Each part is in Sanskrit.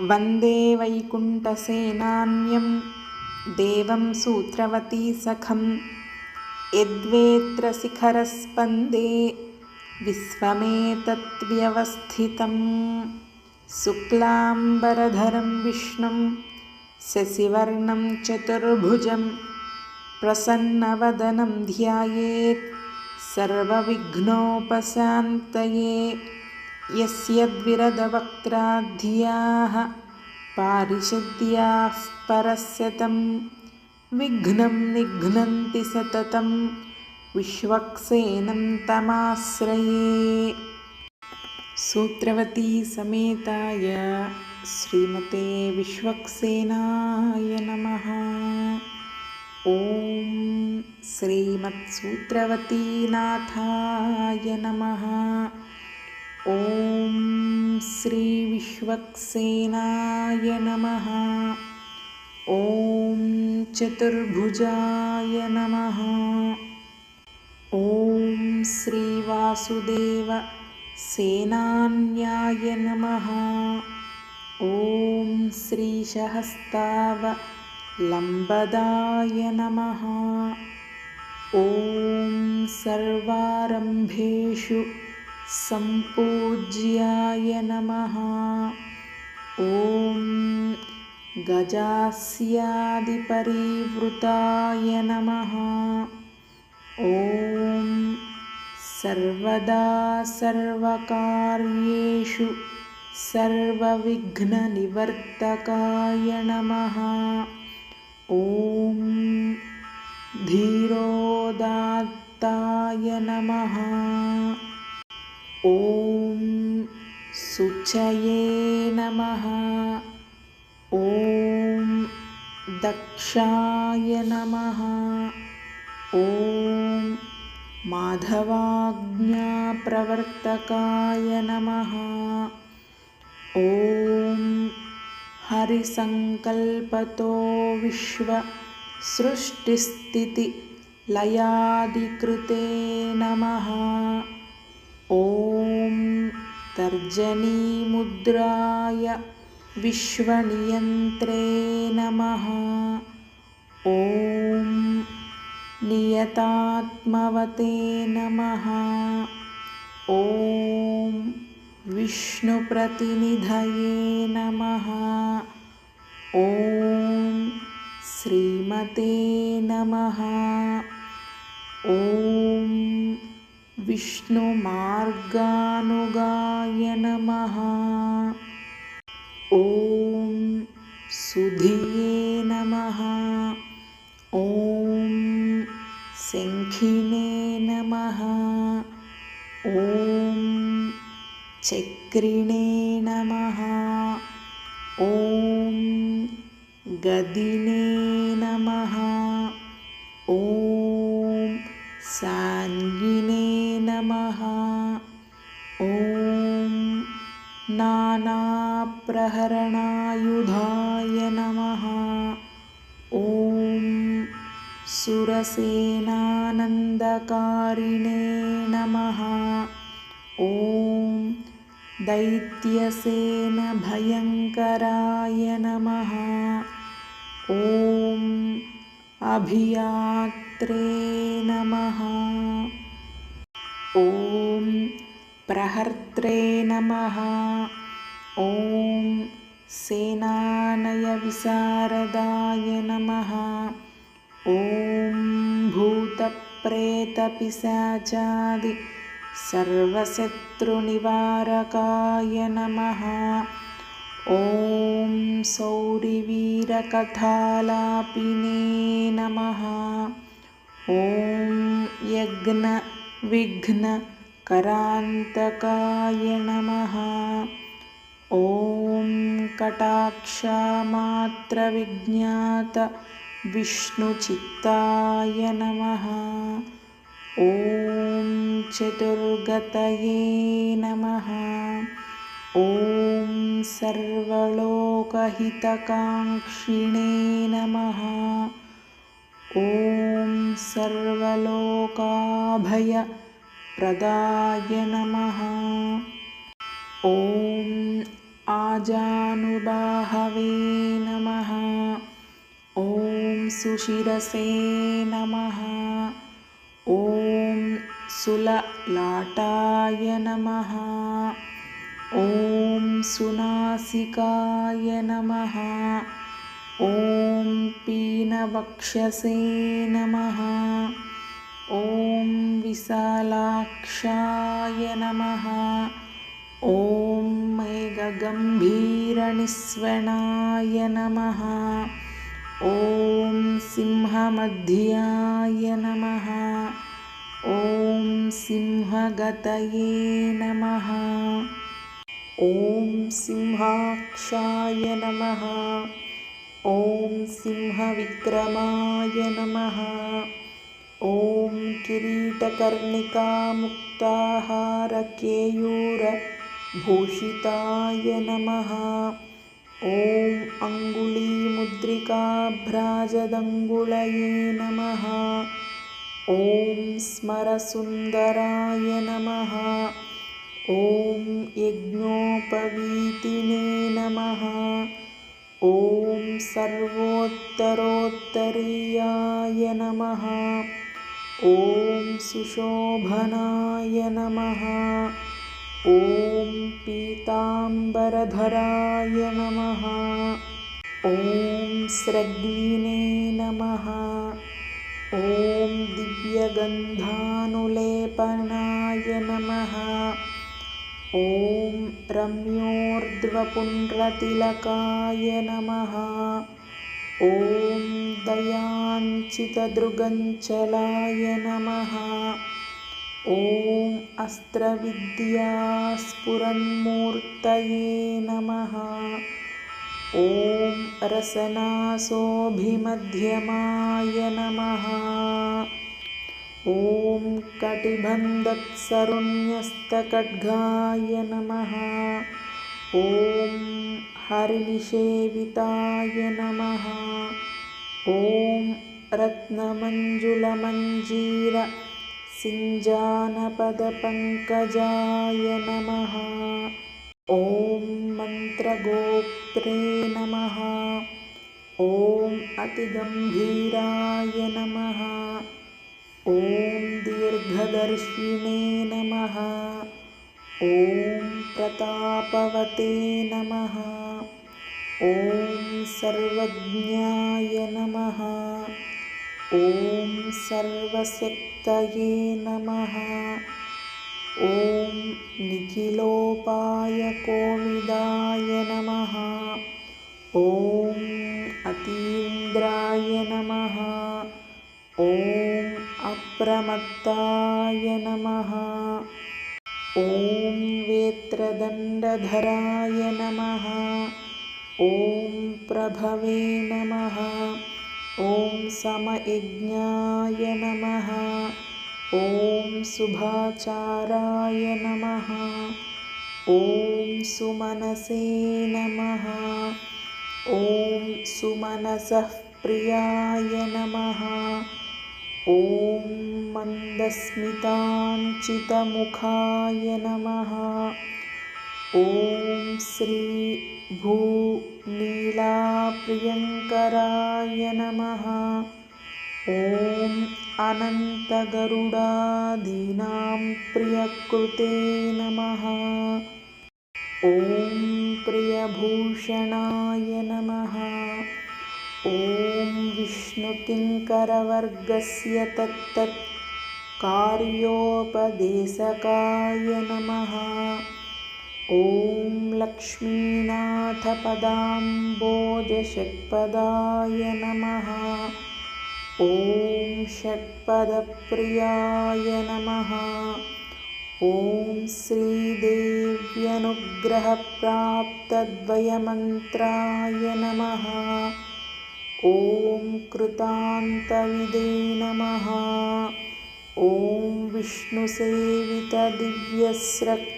वन्दे वैकुण्ठसेनान्यं देवं सूत्रवतीसखं यद्वेत्र शिखरस्पन्दे विश्वमेतद्व्यवस्थितं शुक्लाम्बरधरं विष्णुं शशिवर्णं चतुर्भुजं प्रसन्नवदनं ध्यायेत् सर्वविघ्नोपशान्तये यस्यद्विरदवक्त्राध्याः पारिषद्याः परस्यतं विघ्नं निघ्नन्ति सततं विश्वक्सेनं तमाश्रये। सूत्रवतीसमेताय श्रीमते विश्वक्सेनाय नमः। ॐ श्रीमत्सूत्रवतीनाथाय नमः ॐ श्रीविश्वक्सेनाय नमः। ॐ चतुर्भुजाय नमः। ॐ श्रीवासुदेवसेनान्याय नमः। ॐ श्रीसहस्तावलम्बदाय नमः। ॐ सर्वारम्भेषु सम्पूज्याय नमः। ॐ गजास्यादिपरिवृताय नमः। ॐ सर्वदा सर्वकार्येषु सर्वविघ्ननिवर्तकाय नमः। ॐ धीरोदात्ताय नमः ॐ शुचये नमः। ॐ दक्षाय नमः। ॐ माधवाज्ञाप्रवर्तकाय नमः। ॐ हरिसङ्कल्पतो विश्वसृष्टिस्थितिलयादिकृते नमः तर्जनीमुद्राय विश्वनियन्त्रे नमः। ॐ नियतात्मवते नमः। ॐ विष्णुप्रतिनिधये नमः। ॐ श्रीमते नमः। ॐ विष्णुमार्गानुगाय नमः ॐ सुधिये नमः। ॐ शङ्खिने नमः। ॐ चक्रिणे नमः। ॐ गदिने नमः। ॐ साङ्गिने नमः। ॐ नानाप्रहरणायुधाय नमः। ॐ सुरसेनानन्दकारिणे नमः। ॐ दैत्यसेनभयङ्कराय नमः। ॐ अभियात्रे नमः ॐ प्रहर्त्रे नमः। ॐ सेनानयविशारदाय नमः। ॐ भूतप्रेतपिशाचादि सर्वशत्रुनिवारकाय नमः। ॐ सौरिवीरकथालापिने नमः। ॐ यज्ञविघ्नकरान्तकाय नमः ॐ कटाक्षामात्रविज्ञातविष्णुचित्ताय नमः। ॐ चतुर्गतये नमः। ॐ सर्वलोकहितकाङ्क्षिणे नमः। ॐ सर्वलोकाभयप्रदाय नमः। ॐ आजानुबाहवे नमः। ॐ सुशिरसे नमः। ॐ सुललाटाय नमः। ॐ सुनासिकाय नमः ॐ पीनवक्षसे नमः। ॐ विशालाक्षाय नमः। ॐ मेघगम्भीरनिस्वनाय नमः। ॐ सिंहमध्याय नमः। ॐ सिंहगतये नमः। ॐ सिंहाक्षाय नमः ॐ सिंहविक्रमाय नमः। ॐ किरीटकर्णिकामुक्ताहारकेयूरभूषिताय नमः। ॐ अङ्गुलीमुद्रिकाभ्राजदङ्गुलये नमः। ॐ स्मरसुन्दराय नमः। ॐ यज्ञोपवीतिने नमः ॐ सर्वोत्तरोत्तरीयाय नमः। ॐ सुशोभनाय नमः। ॐ पीताम्बरधराय नमः। ॐ स्रग्विने नमः। ॐ दिव्यगन्धानुलेपनाय नमः। ॐ रम्योर्ध्वपुण्ड्रतिलकाय नमः। ॐ दयाञ्चितदृगञ्चलाय नमः। ॐ अस्त्रविद्यास्फुरन्मूर्तये नमः। ॐ रसनासोऽभिमध्यमाय नमः ॐ कटिबन्धत्सरुण्यस्तखड्गाय नमः। ॐ हरिनिषेविताय नमः। ॐ रत्नमञ्जुलमञ्जीरसिञ्जानपदपङ्कजाय नमः। ॐ मन्त्रगोप्त्रे नमः। ॐ अतिगम्भीराय नमः ॐ दीर्घदर्शिने नमः। ॐ प्रतापवते नमः। ॐ सर्वज्ञाय नमः। ॐ सर्वशक्तये नमः। ॐ निखिलोपायकोविदाय नमः। ॐ अतीन्द्राय नमः। ॐ अप्रमत्ताय नमः। ॐ वेत्रदण्डधराय नमः। ॐ प्रभवे नमः। ॐ समयज्ञाय नमः। ॐ शुभाचाराय नमः। ॐ सुमनसे नमः। ॐ सुमनसः प्रियाय नमः ॐ मन्दस्मिताञ्चितमुखाय नमः। ॐ श्रीभूनीलाप्रियङ्कराय नमः। ॐ अनन्तगरुडादीनां प्रियकृते नमः। ॐ प्रियभूषणाय नमः। ॐ विष्णुकिङ्करवर्गस्य तत्तत् कार्योपदेशकाय नमः। ॐ लक्ष्मीनाथपदाम्बोजषट्पदाय नमः। ॐ षट्पदप्रियाय नमः। ॐ श्रीदेव्यनुग्रहप्राप्तद्वयमन्त्राय नमः ॐ कृतान्तविदे नमः। ॐ विष्णुसेवितदिव्यस्रक्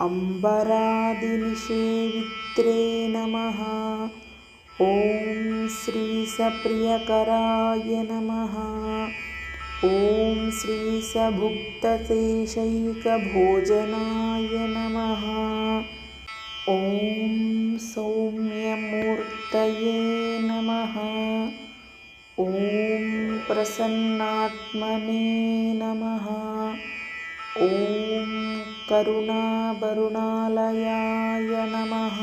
अम्बरादिनिषेवित्रे नमः। ॐ श्रीसप्रियकराय नमः। ॐ श्रीसभुक्तशेषैकभोजनाय नमः ॐ सौम्यमूर्तये नमः। ॐ प्रसन्नात्मने नमः। ॐ करुणावरुणालयाय नमः।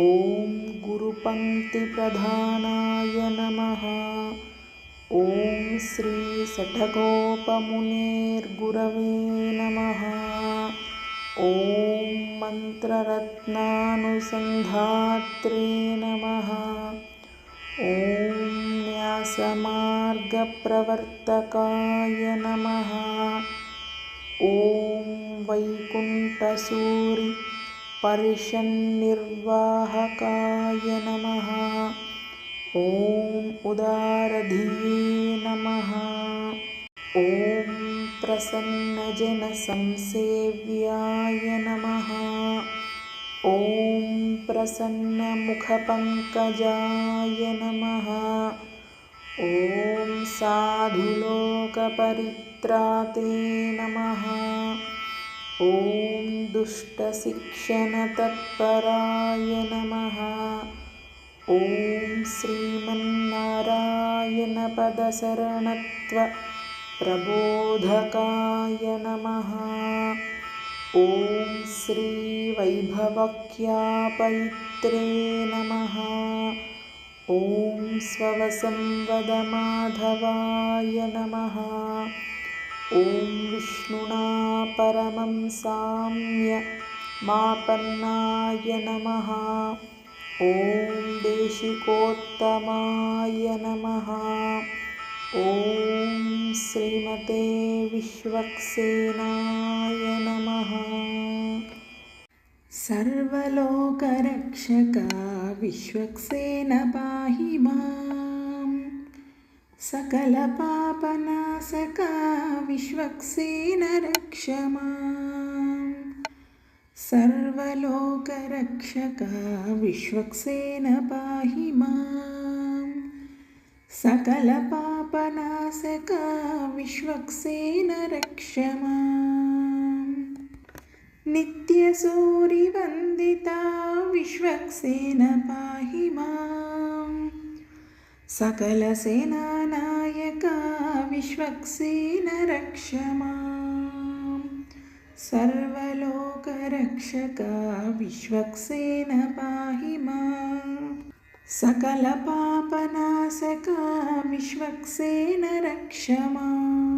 ॐ गुरुपङ्क्तिप्रधानाय नमः। ॐ श्रीसठगोपमुनेर्गुरवे नमः। ॐ मन्त्ररत्नानुसन्धात्रे नमः। ॐ न्यासमार्गप्रवर्तकाय नमः। ॐ वैकुण्ठसूरिपरिषन्निर्वाहकाय नमः। ॐ उदारधिये नमः ॐ प्रसन्नजनसंसेव्याय नमः। ॐ प्रसन्नमुखपङ्कजाय नमः। ॐ साधुलोकपरित्राते नमः। ॐ दुष्टशिक्षणतत्पराय नमः। ॐ श्रीमन्नारायणपदशरणत्वप्रबोधकाय नमः। ॐ श्रीवैभवख्यापवित्रे नमः। ॐ स्ववसंवदमाधवाय नमः। ॐ विष्णुना परमं साम्यमापन्नाय नमः। ॐ देशिकोत्तमाय नमः ॐ श्रीमते विश्वक्सेनाय नमः। सर्वलोकरक्षका विश्वक्सेन पाहि माम्। सकलपापनाशका विश्वक्सेन रक्ष माम्। सर्वलोकरक्षका विश्वक्सेन पाहि माम् सकलपापनाशका विश्वक्सेन रक्ष माम् नित्यसूरिवन्दिता विश्वक्सेन पाहि माम्। सकलसेनानायका विश्वक्सेन रक्ष माम् सर्वलोकरक्षका विश्वक्सेन पाहि माम् सकलपापनाशका विश्वक्सेन रक्ष माम्